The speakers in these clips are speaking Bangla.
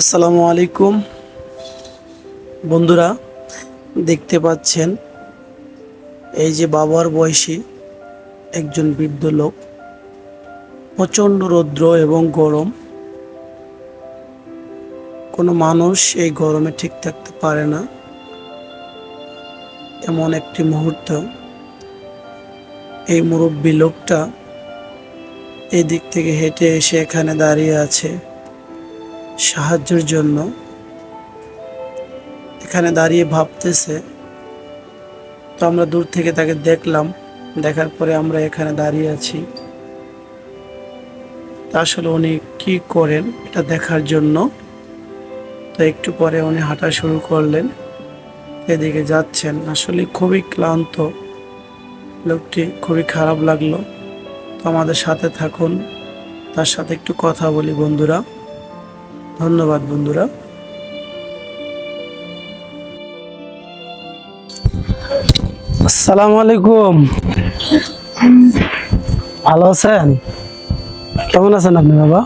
আসসালামু আলাইকুম। বন্ধুরা, দেখতে পাচ্ছেন এই যে বাবার বয়সী একজন বৃদ্ধ লোক। প্রচণ্ড রৌদ্র এবং গরম। কোনো মানুষ এই গরমে ঠিক থাকতে পারে না। এমন একটি মুহূর্ত। এই মুরব্বী লোকটা এই দিক থেকে হেঁটে এসে এখানে দাঁড়িয়ে আছে। সাহায্যের জন্য এখানে দাঁড়িয়ে ভাবতেছে। তো আমরা দূর থেকে তাকে দেখলাম, দেখার পরে আমরা এখানে দাঁড়িয়ে আছি। আসলে উনি কি করেন এটা দেখার জন্য? তো একটু পরে উনি হাঁটা শুরু করলেন, এদিকে যাচ্ছেন। আসলে খুবই ক্লান্ত। লোকটি খুবই খারাপ লাগল। তো আমাদের সাথে থাকুন, তার সাথে একটু কথা বলি বন্ধুরা। ধন্যবাদ বন্ধুরা। আসসালামু আলাইকুম। ভালো আছেন? কেমন আছেন আপনি বাবা?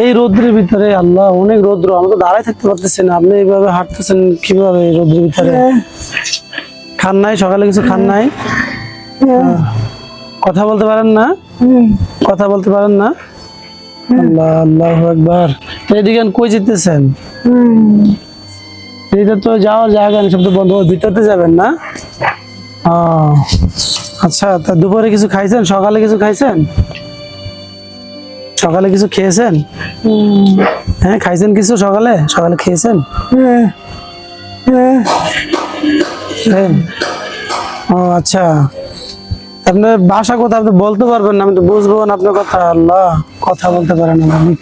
এই রোদ্রের ভিতরে আল্লাহ অনেক রোদ্র আমি তো দাঁড়ায় থাকতে পারতেছি না। আপনি এইভাবে হাঁটতেছেন কীভাবে এই রোদ্রের ভিতরে? খান নাই? সকালে কিছু খান নাই? কথা বলতে পারেন না? কথা বলতে পারেন না? আল্লাহ আল্লাহ একবার এদিকে কই যেতেছেন? এটা তো যাওয়ার জায়গা নেই সব তো বন্ধ ভিতরতে যাবেন না? আচ্ছা তা দুপুরে কিছু খাইছেন? সকালে কিছু খাইছেন? সকালে কিছু খেয়েছেন? হ্যাঁ খাইছেন কিছু সকালে? সকালে খেয়েছেন? খেলেন? ও আচ্ছা। আপনার বাসা কোথায় আপনি বলতে পারবেন না আমি তো বুঝব না আপনার কথা। আল্লাহ কথা বলতে পারেন না আপনি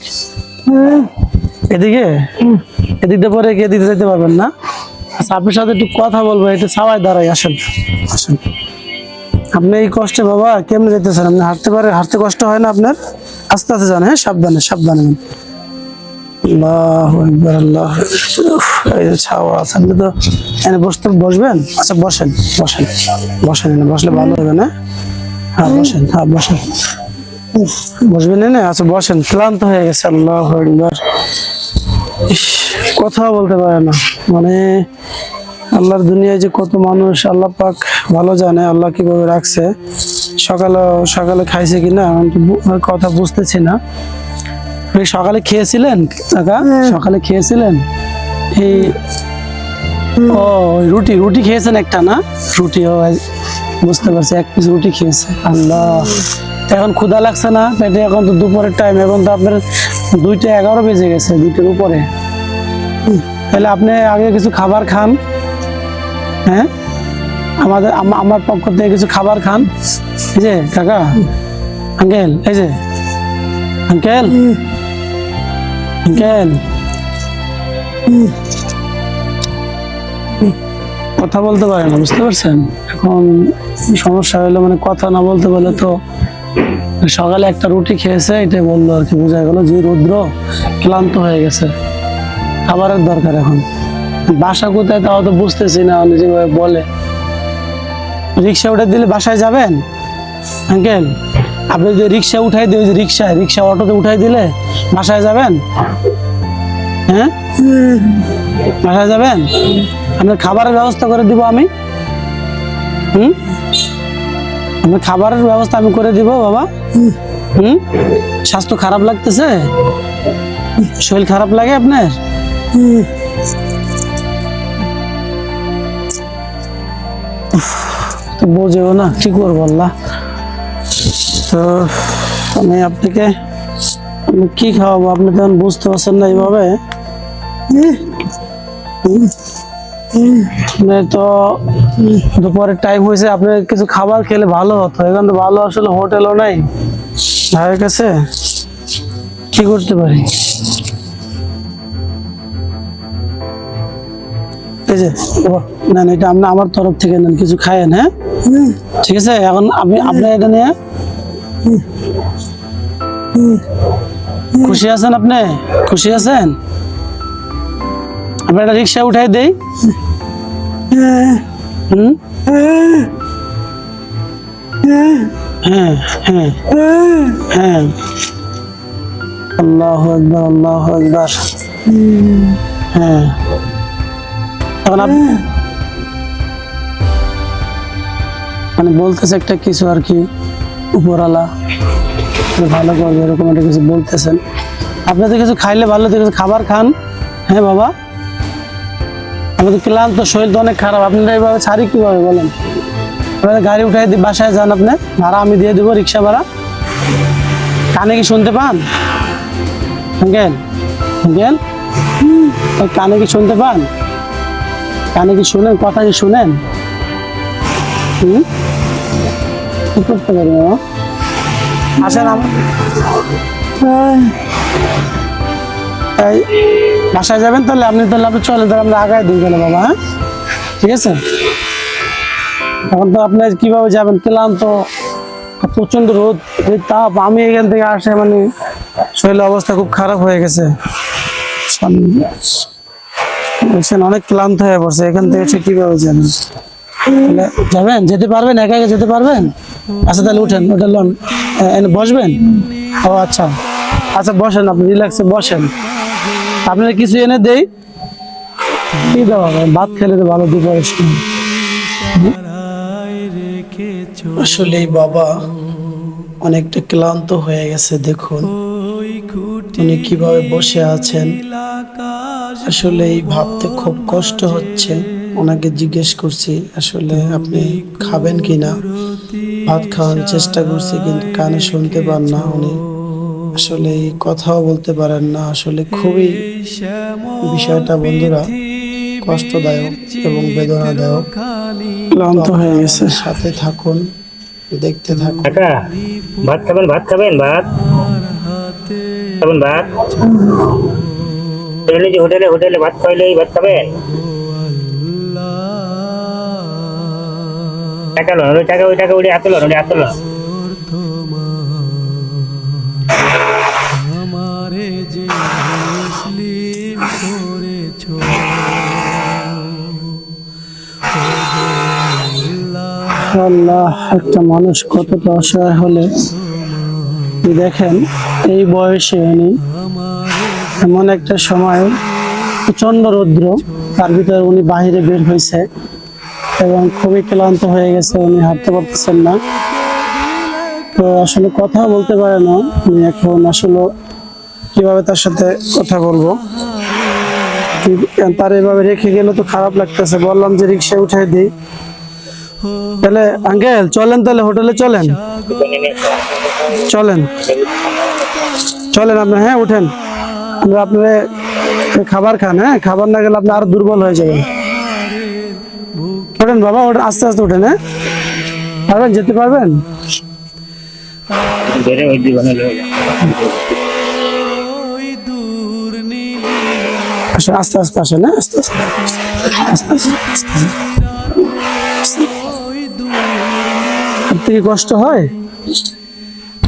এদিকে? এদিক দিয়ে পরে গিয়ে দিতে যেতে পারবেন না? আচ্ছা আপনার সাথে একটু কথা বলব একটু সাবাই দাঁড়াই আসেন। আসেন। আপনি এই কষ্টে বাবা কেমনে যেতেছেন? আপনি হাঁটতে পারে হাঁটতে কষ্ট হয় না আপনার? আস্তে আস্তে যান হ্যাঁ সাবধানে সাবধানে ছাওয়া আছে। আপনি তো এনে বসতে বসবেন? আচ্ছা বসেন বসেন বসেন এনে, বসলে ভালো হবে না? হ্যাঁ বসেন হ্যাঁ বসেন। বসবেন এনে? আচ্ছা বসেন, ক্লান্ত হয়ে গেছে, আল্লাহ একবার কথা বলতে পারে না। মানে আল্লাহর দুনিয়ায় যে কত মানুষ আল্লাহ পাক ভালো জানে, আল্লাহ কীভাবে রাখছে, সকালে সকালে খাইছে কিনা কথা বুঝতেছি না। সকালে খেয়েছিলেন কাকা? সকালে খেয়েছিলেন? এই ও রুটি রুটি খেয়েছেন একটা না? রুটি ও বুঝতে পারছি এক পিস রুটি খেয়েছে। আল্লাহ। এখন ক্ষুধা লাগছে না? পেটে এখন তো দুপুরের টাইম এখন তো আপনার দুইটা এগারো বেজে গেছে দুইটার উপরে। তাহলে আপনি আগে কিছু খাবার খান। হ্যাঁ? আমাদের আমার পক্ষ থেকে কিছু খাবার খান। এই যে কাকা আঙ্কেল এই যে আঙ্কেল। আঙ্কেল কথা বলতে পারে না, বুঝতে পারছেন? এখন সমস্যা হলো মানে কথা না বলতে পারলে তো সকালে একটা রুটি খেয়েছে, এটাই বলল আর কি, বোঝা গেল যে রৌদ্র ক্লান্ত হয়ে গেছে। খাবারের দরকার এখন। বাসা কোথায় তাও তো বুঝতেছি না, উনি যেভাবে বলে। রিক্সা উঠে দিলে বাসায় যাবেন? আঙ্কেল? আপনি যদি রিক্সা উঠাই যে রিক্সা রিক্সা অটোতে উঠাই দিলে বাসায় যাবেন? হ্যাঁ? বাসায় যাবেন? আপনার খাবারের ব্যবস্থা করে দিব আমি। হুম? আপনার খাবারের ব্যবস্থা আমি করে দিব, বাবা। হুম? স্বাস্থ্য খারাপ লাগতেছে? শরীর খারাপ লাগে আপনার? বোঝেও না, কি করব আল্লাহ? তো, আমি আপনাকে কি খাওয়াবো? আপনি তখন বুঝতে পারছেন না এইভাবে। তো দুপুরের টাইম হয়েছে, আপনি কিছু খাবার খেলে ভালো হতো। এখানে তো ভালো আসলে হোটেলও নাই। ভাইয়ের কাছে কি করতে পারি? না এটা আপনি আমার তরফ থেকে নেন, কিছু খায়েন হ্যাঁ? ঠিক আছে? এখন আপনি আপনি এটা নিয়ে খুশি আছেন আপনি? খুশি আছেন? আপনি একটা রিক্সা উঠাই দেই। হুম? হ্যাঁ হ্যাঁ। হ্যাঁ। আল্লাহ একবার আল্লাহ একবার হ্যাঁ। এখন আপ- মানে বলতেছে একটা কিছু আর কি। উপরালা ভালো করবে এরকম একটা কিছু বলতেছেন। আপনি তো কিছু খাইলে ভালো কিছু খাবার খান। হ্যাঁ বাবা। আমাদের ক্লান্ত শরীর তো অনেক খারাপ। আপনারা এইভাবে ছাড়ি কীভাবে বলেন? এবারে গাড়ি উঠাই বাসায় যান আপনি। ভাড়া আমি দিয়ে দেবো, রিক্সা ভাড়া। কানে কি শুনতে পান? Uncle uncle. কানে কি শুনতে পান? কানে কি শুনেন? কথা কি শুনেন? হুম? কি করতে বাসায় যাবেন তাহলে আপনি তাহলে আপনি চলেন তাহলে আমরা আগায় দিই গেলে বাবা হ্যাঁ? ঠিক আছে? এখন তো আপনি কীভাবে যাবেন ক্লান্ত প্রচণ্ড রোদ, এই তাপ, আমি এখান থেকে আসে মানে শরীরের অবস্থা খুব খারাপ হয়ে গেছে। বলছেন অনেক ক্লান্ত হয়ে পড়ছে, এখান থেকে সে কীভাবে যাবেন যাবেন? যেতে পারবেন? একা একা যেতে পারবেন? আচ্ছা তাহলে উঠেন ওটা লন। বসবেন? ও আচ্ছা। আচ্ছা বসেন আপনি রিল্যাক্সে বসেন। আপনার কিছু এনে দেই? কি দেওয়া ভাত খেলে তো ভালো সময় আসলে বাবা, অনেকটা ক্লান্ত হয়ে গেছে, দেখুন। উনি কীভাবে বসে আছেন আসলে এই ভাবতে খুব কষ্ট হচ্ছে। ওনাকে জিজ্ঞেস করছি আসলে আপনি খাবেন কি না ভাত খাওয়ার চেষ্টা করছি কিন্তু কানে শুনতে পান না উনি। আসলে এই কথাও বলতে পারেন না। আসলে খুবই বিষয়টা বন্ধুরা কষ্টদায়ক এবং বেদনাদায়ক। ক্লান্ত হয়ে গেছে। সাথে থাকুন দেখতে থাকুন। ভাত খাবেন ভাত খাবেন ভাত। খাবেন ভাত। হোটেলে হোটেলে হোটেলে ভাত খাইলে ভাত খাবেন? টাকা লোন ওই টাকা ওই টাকা ওই হাতে লোন ওই হাতে লোন। আমারে যে মুসলিম করেছ আল্লাহ একটা মানুষ কতটা অসহায় হলে দেখেন এই বয়সে উনি এমন একটা সময় প্রচণ্ড রৌদ্র তার ভিতরে উনি বাহিরে বের হয়েছে। এবং খুবই ক্লান্ত হয়ে গেছে, উনি হাঁটতে পারতেছেন না। তো আসলে কথা বলতে পারে না, উনি এখন আসলে কীভাবে তার সাথে কথা বলব। তার এভাবে রেখে গেলে তো খারাপ লাগতেছে, বললাম যে রিক্সায় উঠাই দিই। তাহলে আঙ্কেল, চলেন তাহলে, হোটেলে চলেন। চলেন। চলেন আপনি হ্যাঁ উঠেন। আমরা আপনার খাবার খান হ্যাঁ খাবার না গেলে আপনি আরও দুর্বল হয়ে যাবেন। ওঠেন বাবা? ওঠেন আস্তে আস্তে ওঠেন হ্যাঁ? পারবেন? যেতে পারবেন? আসেন আস্তে আস্তে আসেন হ্যাঁ? আস্তে আস্তে আস্তে কি কষ্ট হয়?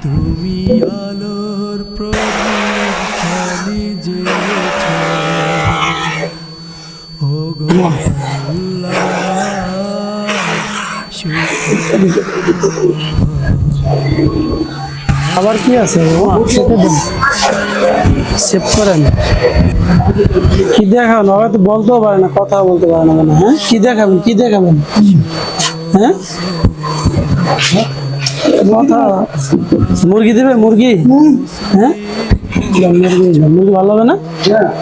তুমি আলোর প্রদীপ খালি জ্বেলেছ ও গো আল্লাহ, আবার কি আছে? সেভ করেন। কি দেখাবেন? হয়তো বলতেও পারে না কথা বলতে পারে না মানে হ্যাঁ? কি দেখাবেন? কি দেখাবেন? হ্যাঁ? কথা? মুরগি দেবে? মুরগি? হ্যাঁ? মুরগি মুরগি ভালো হবে না?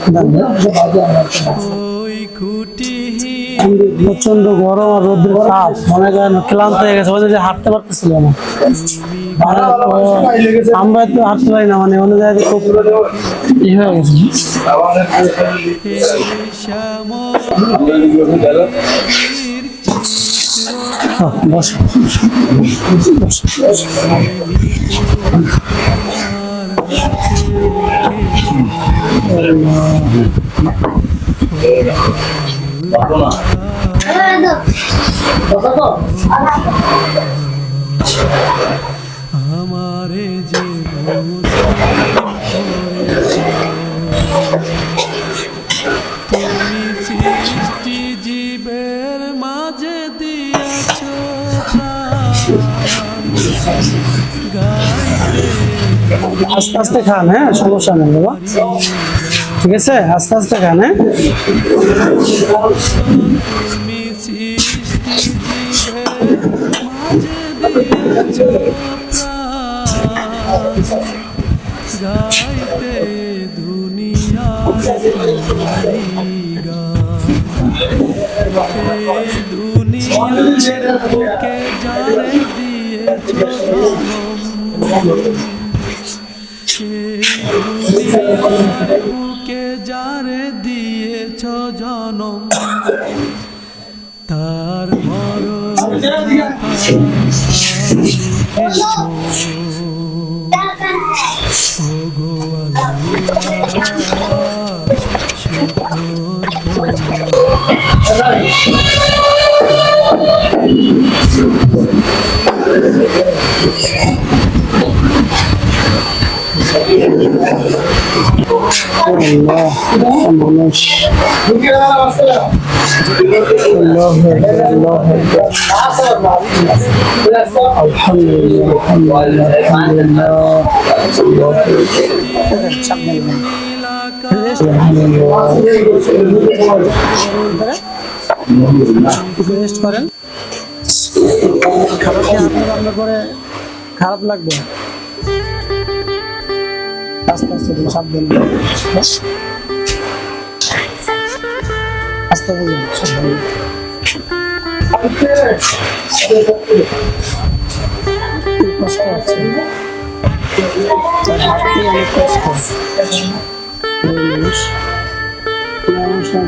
খুঁটি প্রচণ্ড গরম আর রোদ্রের তাপ। মনে করেন ক্লান্ত হয়ে গেছে ওদের যে হাঁটতে পারতেছিল না। আমরা তো হাঁটতে পারি না মানে অন্য জায়গায় খুব ই হয়ে গেছে। হ্যাঁ, বস বস, বস। আমারে যে তুমি সৃষ্টি জীবের মাঝে দিয়াছ আস্তে আস্তে খান হ্যাঁ সমস্যা নেই বাবা। ঠিক আছে আস্তে আস্তে খান হ্যাঁ। গাইতে গান এই দুনিয়ার বুকে বুকে যারে দিয়েছ জনম? তার আলহামদুলিল্লাহ রেস্ট করেন খারাপ লাগবে আস্তে আস্তে দিন সাবধান আস্তে কষ্ট হচ্ছে অনেক কষ্ট। মানুষ। বসলেন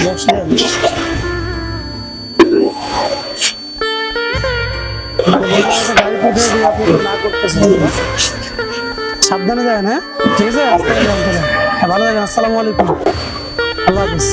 গাড়ি না করতেছেন। সাবধানে যায় না ঠিক আছে। হ্যাঁ ভালো থাকেন আসসালামু আলাইকুম আল্লাহ হাফিজ